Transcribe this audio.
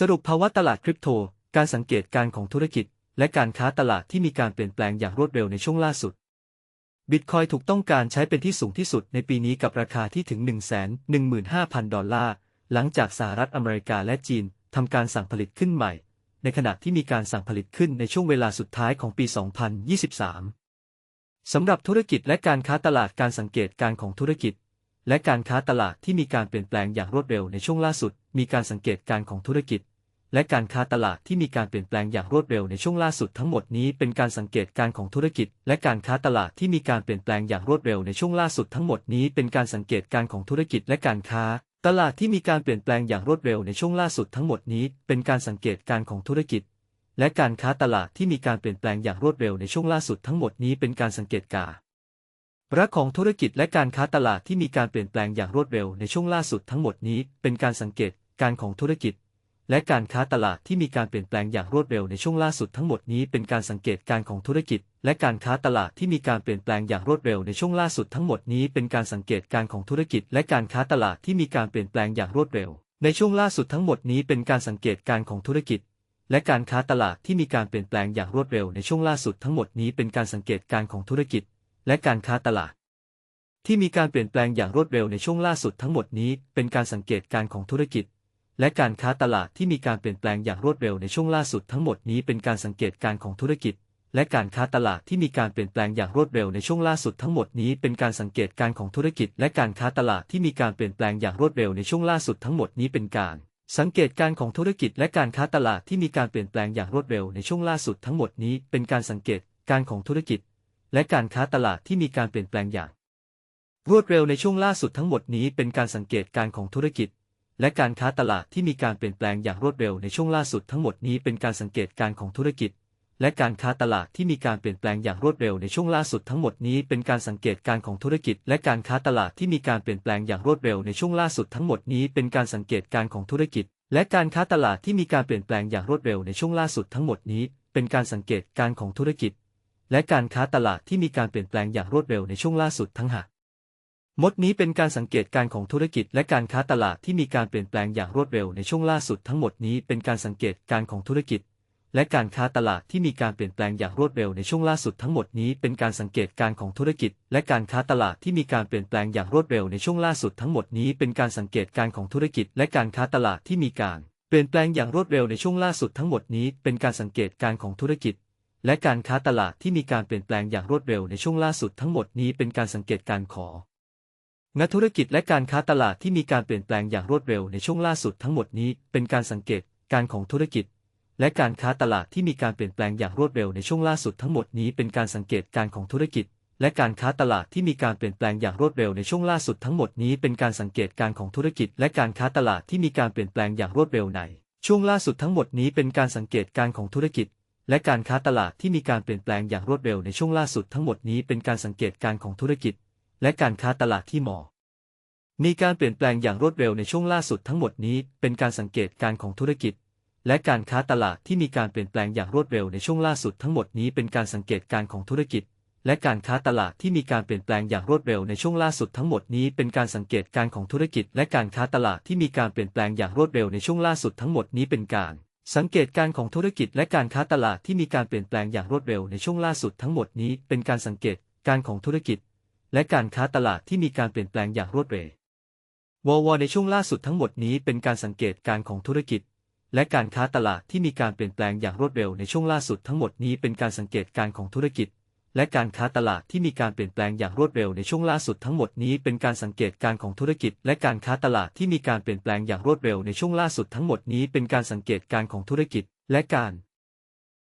สรุปภาวะตลาดคริปโต การสังเกตการณ์ของธุรกิจ และการค้าตลาดที่มีการเปลี่ยนแปลงอย่างรวดเร็วในช่วงล่าสุด บิตคอยถูกต้องการใช้เป็นที่สูงที่สุดในปีนี้กับราคาที่ถึง 115,000 ดอลลาร์ หลังจากสหรัฐอเมริกาและจีนทำการสั่งผลิตขึ้นใหม่ ในขณะที่มีการสั่งผลิตขึ้นในช่วงเวลาสุดท้ายของปี 2023 สำหรับธุรกิจและการค้าตลาดการสังเกตการณ์ของธุรกิจ และการค้าตลาดที่มีการเปลี่ยนแปลงอย่างรวดเร็วในช่วงล่าสุด มีการสังเกตการณ์ของธุรกิจ และการค้าตลาดที่มีการเปลี่ยนแปลงอย่างรวดเร็วในช่วงล่าสุดทั้งหมดนี้เป็นการสังเกตการณ์ของธุรกิจ และการค้าตลาดที่มีการเปลี่ยนแปลงอย่างรวดเร็วในช่วงล่าสุดทั้งหมดนี้เป็นการสังเกตการณ์ของธุรกิจและการค้าตลาดที่มีการเปลี่ยนแปลงอย่างรวดเร็วในช่วงล่าสุดทั้งหมดนี้เป็นการสังเกตการณ์ของธุรกิจ และการค้าตลาดที่มีการเปลี่ยนแปลงอย่างรวดเร็วในช่วงล่าสุดทั้งหมดนี้เป็นการสังเกตการณ์ รักของธุรกิจและการค้าตลาดที่มีการเปลี่ยนแปลงอย่างรวดเร็วในช่วงล่าสุดทั้งหมดนี้เป็นการสังเกตการของธุรกิจ และการค้าตลาดที่มีการเปลี่ยนแปลงอย่างรวดเร็วในช่วงล่าสุดทั้งหมดนี้เป็นการสังเกตการของธุรกิจ และการค้าตลาดที่มีการเปลี่ยนแปลงอย่างรวดเร็วในช่วงล่าสุดทั้งหมดนี้เป็นการสังเกตการของธุรกิจ และการค้าตลาดที่มีการเปลี่ยนแปลงอย่างรวดเร็ว ในช่วงล่าสุดทั้งหมดนี้เป็นการสังเกตการของธุรกิจและการค้าตลาดที่มีการเปลี่ยนแปลงอย่างรวดเร็วในช่วงล่าสุดทั้งหมดนี้เป็นการสังเกตการของธุรกิจ และการค้าตลาด ที่มีการเปลี่ยนแปลงอย่างรวดเร็วในช่วงล่าสุดทั้งหมดนี้เป็นการสังเกตการของธุรกิจ และการค้าตลาดที่มีการเปลี่ยนแปลงอย่างรวดเร็วในช่วงล่าสุดทั้งหมดนี้เป็นการสังเกตการของธุรกิจ และการค้าตลาดที่มีการเปลี่ยนแปลงอย่างรวดเร็วในช่วงล่าสุดทั้งหมดนี้เป็นการสังเกตการของธุรกิจ และการค้าตลาดที่มีการเปลี่ยนแปลงอย่างรวดเร็วในช่วงล่าสุดทั้งหมดนี้เป็นการสังเกตการของธุรกิจและการค้าตลาดที่มีการเปลี่ยนแปลงอย่างรวดเร็วในช่วงล่าสุดทั้งหมดนี้เป็นการสังเกตการของธุรกิจ และการค้าตลาดที่มีการเปลี่ยนแปลงอย่าง รวดเร็วในช่วงล่าสุดทั้งหมดนี้เป็นการสังเกตการของธุรกิจ และการค้าตลาดที่มีการเปลี่ยนแปลงอย่างรวดเร็วในช่วงล่าสุดทั้งหมดนี้เป็นการสังเกตการของธุรกิจ และการค้าตลาดที่มีการเปลี่ยนแปลงอย่างรวดเร็วในช่วงล่าสุดทั้งหมดนี้เป็นการสังเกตการของธุรกิจ และการค้าตลาดที่มีการเปลี่ยนแปลงอย่างรวดเร็วในช่วงล่าสุดทั้งหมดนี้เป็นการสังเกตการของธุรกิจ และการค้าตลาดที่มีการเปลี่ยนแปลงอย่างรวดเร็วในช่วงล่าสุดทั้งหมดนี้เป็นการสังเกตการของธุรกิจ และการค้าตลาดที่มีการเปลี่ยนแปลงอย่างรวดเร็วในช่วงล่าสุดทั้งหากมดนี้เป็นการสังเกตการของธุรกิจและการค้าตลาดที่มีการเปลี่ยนแปลงอย่างรวดเร็วในช่วงล่าสุดทั้งหมดนี้เป็นการสังเกตการของธุรกิจ และการค้าตลาดที่มีการเปลี่ยนแปลงอย่างรวดเร็วในช่วงล่าสุดทั้งหมดนี้เป็นการสังเกตการของธุรกิจ และการค้าตลาดที่มีการเปลี่ยนแปลงอย่างรวดเร็วในช่วงล่าสุดทั้งหมดนี้เป็นการสังเกตการของธุรกิจ และการค้าตลาดที่มีการเปลี่ยนแปลงอย่างรวดเร็วในช่วงล่าสุดทั้งหมดนี้เป็นการสังเกตการของธุรกิจ และการค้าตลาดที่มีการเปลี่ยนแปลงอย่างรวดเร็วในช่วงล่าสุดทั้งหมดนี้เป็นการสังเกตการของงานธุรกิจและการค้าตลาดที่มีการเปลี่ยนแปลงอย่างรวดเร็วในช่วงล่าสุดทั้งหมดนี้เป็นการสังเกตการของธุรกิจ และการค้าตลาดที่มีการเปลี่ยนแปลงอย่างรวดเร็วในช่วงล่าสุดทั้งหมดนี้เป็นการสังเกตการของธุรกิจ และการค้าตลาดที่มีการเปลี่ยนแปลงอย่างรวดเร็วในช่วงล่าสุดทั้งหมดนี้เป็นการสังเกตการของธุรกิจ และการค้าตลาดที่มีการเปลี่ยนแปลงอย่างรวดเร็วในช่วงล่าสุดทั้งหมดนี้เป็นการสังเกตการของธุรกิจ และการค้าตลาดที่มีการเปลี่ยนแปลงอย่างรวดเร็วในช่วงล่าสุดทั้งหมดนี้เป็นการสังเกตการของธุรกิจ และการค้าตลาดที่หมาะมีการเปลี่ยนแปลงอย่างรวดเร็วในช่วงล่าสุดทั้งหมดนี้เป็นการสังเกตการของธุรกิจ และการค้าตลาดที่มีการเปลี่ยนแปลงอย่างรวดเร็วในช่วงล่าสุดทั้งหมดนี้เป็นการสังเกตการของธุรกิจ และการค้าตลาดที่มีการเปลี่ยนแปลงอย่างรวดเร็วในช่วงล่าสุดทั้งหมดนี้เป็นการสังเกตการของธุรกิจ และการค้าตลาดที่มีการเปลี่ยนแปลงอย่างรวดเร็วในช่วงล่าสุดทั้งหมดนี้เป็นการ สังเกตการของธุรกิจและการค้าตลาดที่มีการเปลี่ยนแปลงอย่างรวดเร็วในช่วงล่าสุดทั้งหมดนี้เป็นการสังเกตการของธุรกิจ และการค้าตลาดที่มีการเปลี่ยนแปลงอย่างรวดเร็ววอวในช่วงล่าสุดทั้งหมดนี้เป็นการสังเกตการของธุรกิจ และการค้าตลาดที่มีการเปลี่ยนแปลงอย่างรวดเร็วในช่วงล่าสุดทั้งหมดนี้เป็นการสังเกตการของธุรกิจ และการค้าตลาดที่มีการเปลี่ยนแปลงอย่างรวดเร็วในช่วงล่าสุดทั้งหมดนี้เป็นการสังเกตการของธุรกิจ และการค้าตลาดที่มีการเปลี่ยนแปลงอย่างรวดเร็วในช่วงล่าสุดทั้งหมดนี้เป็นการสังเกตการของธุรกิจ และการ